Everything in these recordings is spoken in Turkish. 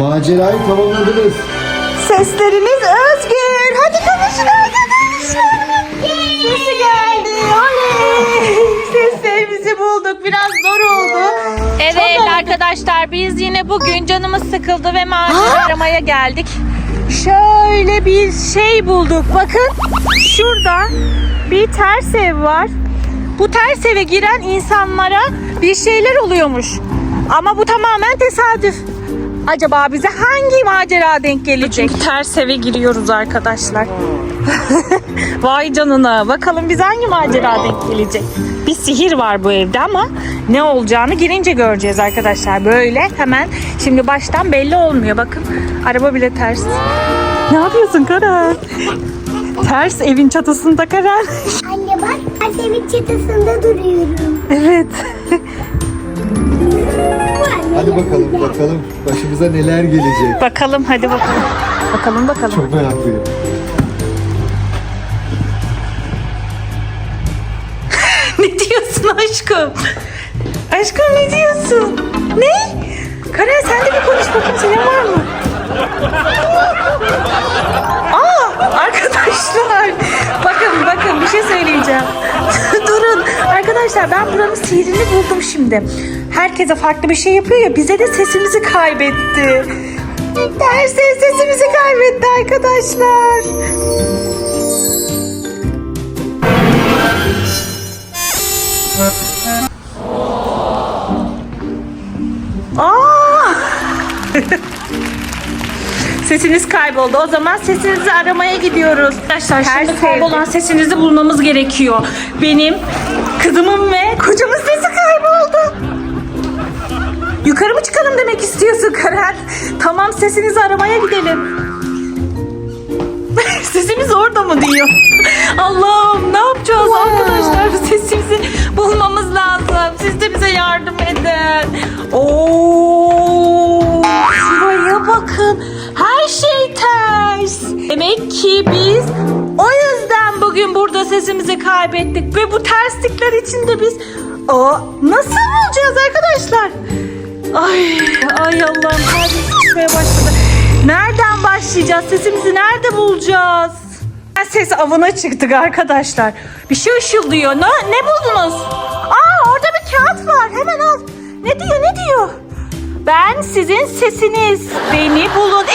Macerayı tamamladınız. Sesleriniz özgür. Hadi konuşun arkadaşlar. Sesi geldi. Oley. Seslerimizi bulduk. Biraz zor oldu. Evet arkadaşlar biz yine bugün canımız sıkıldı ve macera aramaya geldik. Şöyle bir şey bulduk. Bakın şurada bir ters ev var. Bu ters eve giren insanlara bir şeyler oluyormuş. Ama bu tamamen tesadüf. Acaba bize hangi macera denk gelecek? Çünkü ters eve giriyoruz arkadaşlar. Vay canına. Bakalım biz hangi macera denk gelecek? Bir sihir var bu evde ama ne olacağını girince göreceğiz arkadaşlar. Böyle hemen şimdi baştan belli olmuyor. Bakın araba bile ters. Ne yapıyorsun Karan? Ters evin çatısında Karan. Anne bak ben evin çatısında duruyorum. evet. Hadi bakalım bakalım başımıza neler gelecek. Bakalım hadi bakalım. Bakalım bakalım. Çok meraklıyım. ne diyorsun aşkım? Aşkım ne diyorsun? Ne? Karen sen de bir konuş bakayım senin var mı? Aa arkadaşlar bakın bakın bir şey söyleyeceğim. Durun arkadaşlar ben buranın sihrini buldum şimdi. Herkese farklı bir şey yapıyor ya bize de sesimizi kaybetti. Derse sesimizi kaybetti arkadaşlar. Aa! Sesiniz kayboldu. O zaman sesinizi aramaya gidiyoruz. Arkadaşlar şimdi kaybolan sesinizi bulmamız gerekiyor. Benim, kızımın ve kocamın sesi. Yukarı mı çıkalım demek istiyorsun Karen? Tamam sesinizi aramaya gidelim. Sesimiz orada mı diyor. Allah'ım ne yapacağız arkadaşlar? Sesimizi bulmamız lazım. Siz de bize yardım edin. Oo, şuraya bakın. Her şey ters. Demek ki biz o yüzden bugün burada sesimizi kaybettik ve bu terslikler içinde biz o nasıl bulacağız arkadaşlar? Ay, ay Allah'ım şey çıkmaya başladı. Nereden başlayacağız? Sesimizi nerede bulacağız? Ses avına çıktık arkadaşlar. Bir şey ışıldıyor. Ne, ne buldunuz? Aa orada bir kağıt var. Hemen al. Ne diyor ne diyor? Ben sizin sesiniz. Beni bulun.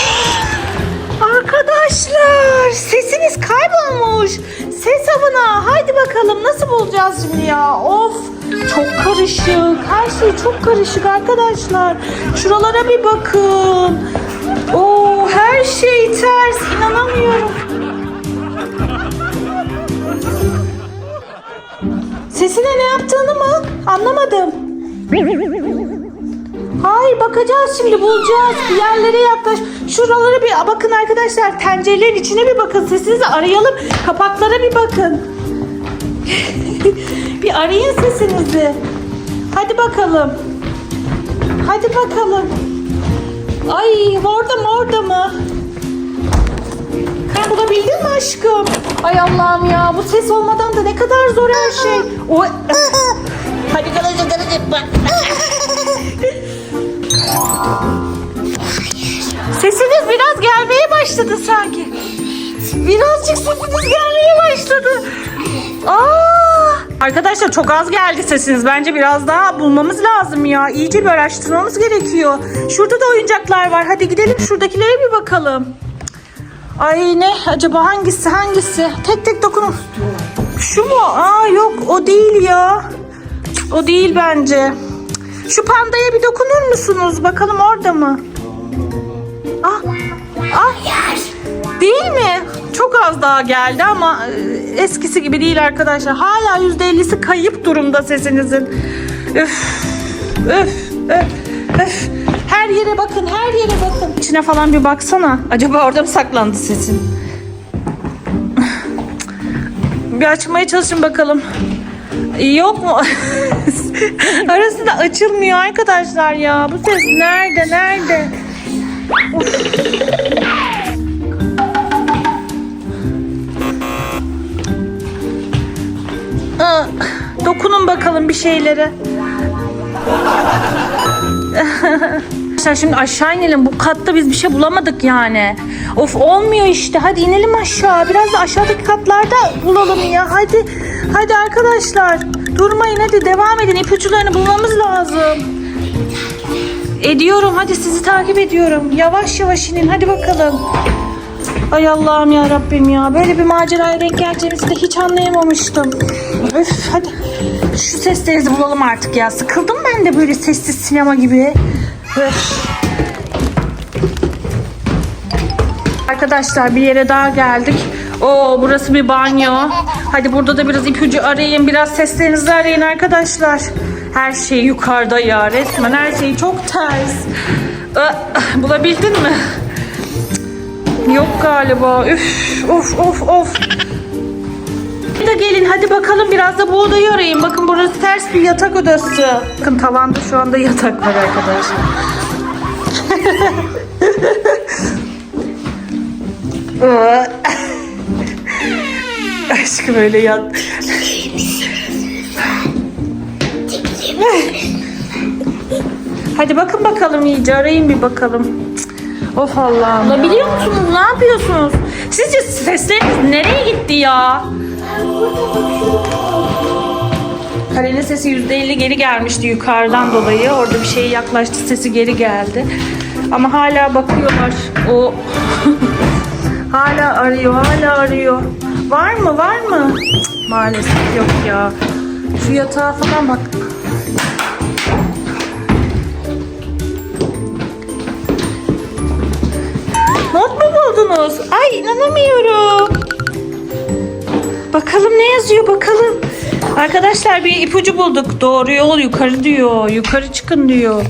Kaybolmuş. Ses avına. Haydi bakalım nasıl bulacağız şimdi ya? Of çok karışık. Her şey çok karışık arkadaşlar. Şuralara bir bakın. Oo her şey ters. İnanamıyorum. Sesine ne yaptığını mı? Anlamadım. Hayır bakacağız şimdi bulacağız. Bir yerlere yaklaş. Şuralara bir bakın arkadaşlar. Tencerelerin içine bir bakın. Sesinizi arayalım. Kapaklara bir bakın. bir arayın sesinizi. Hadi bakalım. Hadi bakalım. Ay orada mı orada mı? Sen bulabildin mi aşkım? Ay Allah'ım ya bu ses olmadan da ne kadar zor her şey. O... Hadi kalacak kalacak bak. Başladı sanki. Birazcık sesiniz gelmeye başladı. Aa! Arkadaşlar çok az geldi sesiniz. Bence biraz daha bulmamız lazım ya. İyice bir araştırmamız gerekiyor. Şurada da oyuncaklar var. Hadi gidelim şuradakilere bir bakalım. Ay ne acaba hangisi hangisi? Tek tek dokunun. Şu mu? Aa yok o değil ya. O değil bence. Şu pandaya bir dokunur musunuz? Bakalım orada mı? Ah, ah. Değil mi? Çok az daha geldi ama e, eskisi gibi değil arkadaşlar. Hala yüzde ellisi kayıp durumda sesinizin. Öf, öf, öf, öf. Her yere bakın, her yere bakın. İçine falan bir baksana. Acaba orada mı saklandı sesin? Bir açmaya çalışın bakalım. Yok mu? Arası da açılmıyor arkadaşlar ya. Bu ses nerede? Nerede? Şeylere. Arkadaşlar şimdi aşağı inelim. Bu katta biz bir şey bulamadık yani. Of olmuyor işte. Hadi inelim aşağı. Biraz da aşağıdaki katlarda bulalım ya. Hadi. Hadi arkadaşlar. Durmayın hadi devam edin. İpuçlarını bulmamız lazım. Ediyorum. Hadi sizi takip ediyorum. Yavaş yavaş inin. Hadi bakalım. Ay Allah'ım ya Rabbim ya. Böyle bir maceraya denk geleceğimizi de hiç anlayamamıştım. Öf hadi. Şu sesleri de bulalım artık ya. Sıkıldım ben de böyle sessiz sinema gibi. Öf. Arkadaşlar bir yere daha geldik. Oo burası bir banyo. Hadi burada da biraz ipucu arayın. Biraz seslerinizi arayın arkadaşlar. Her şey yukarıda ya. Resmen her şey çok ters. Bulabildin mi? Yok galiba. Üf, of of of. Gelin hadi bakalım biraz da bu odayı arayın. Bakın burası ters bir yatak odası. Bakın tavanda şu anda yatak var arkadaşlar. Aşkım öyle yat. Hadi bakın bakalım iyice arayın bir bakalım. Of Allah'ım. Bulabiliyor musunuz? Ne yapıyorsunuz? Sizce sesleriniz nereye gitti ya? Karenin sesi %50 geri gelmişti yukarıdan dolayı. Orada bir şeye yaklaştı sesi geri geldi. Ama hala bakıyorlar. O hala arıyor, hala arıyor. Var mı? Var mı? Maalesef yok ya. Şu yatağa falan bak. Not mu buldunuz? Ay inanamıyorum. Bakalım ne yazıyor bakalım. Arkadaşlar bir ipucu bulduk. Doğru yol yukarı diyor. Yukarı çıkın diyor.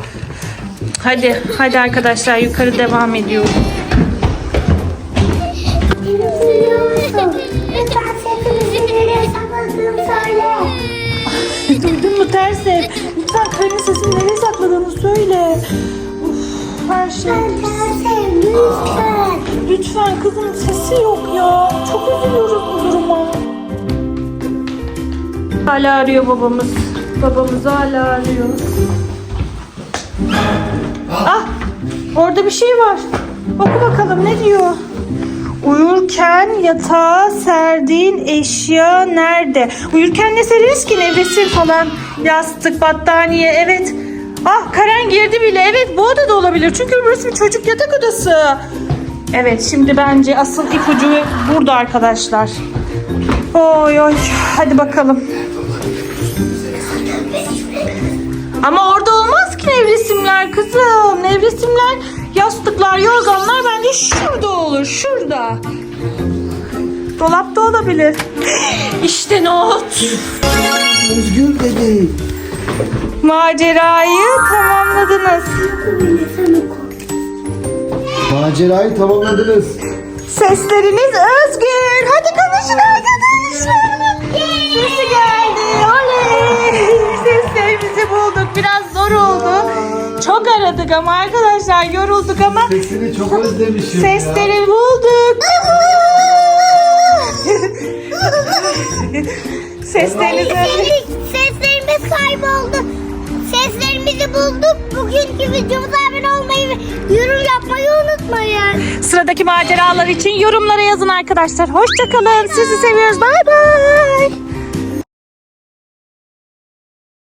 Hadi hadi arkadaşlar yukarı devam ediyor. Duydun mu ters ev? Lütfen karının sesini nereye sakladığını söyle. Uf, her şey. Lütfen. Lütfen kızım sesi yok ya. Çok üzülüyoruz bu duruma. Hala arıyor babamız. Babamız hala arıyor. Ah! Orada bir şey var. Oku bakalım ne diyor? Uyurken yatağa serdiğin eşya nerede? Uyurken ne sereriz ki? Nevresim falan, yastık, battaniye, evet. Ah Karen girdi bile. Evet bu odada olabilir. Çünkü burası bir çocuk yatak odası. Evet şimdi bence asıl ipucu burada arkadaşlar. Oy oy hadi bakalım. Ama orada olmaz ki nevresimler kızım. Nevresimler, yastıklar, yorganlar bence şurada olur. Şurada. Dolapta olabilir. İşte not. Özgür dedi. Macerayı tamamladınız. Macerayı tamamladınız. Sesleriniz özgür. Hadi konuşun arkadaşlar. Sesi geldi. Oley. Seslerimizi bulduk. Biraz zor oldu. Çok aradık ama arkadaşlar yorulduk ama Sesini çok özlemişim ya. sesleri bulduk. Seslerinizi Seslerimiz, seslerimiz kayboldu. Seslerimizi bulduk. Bugünkü videomuza abone olmayı ve yorum yapmayı unutmayın. Sıradaki maceralar için yorumlara yazın arkadaşlar. Hoşçakalın. Sizi seviyoruz. Bay bay.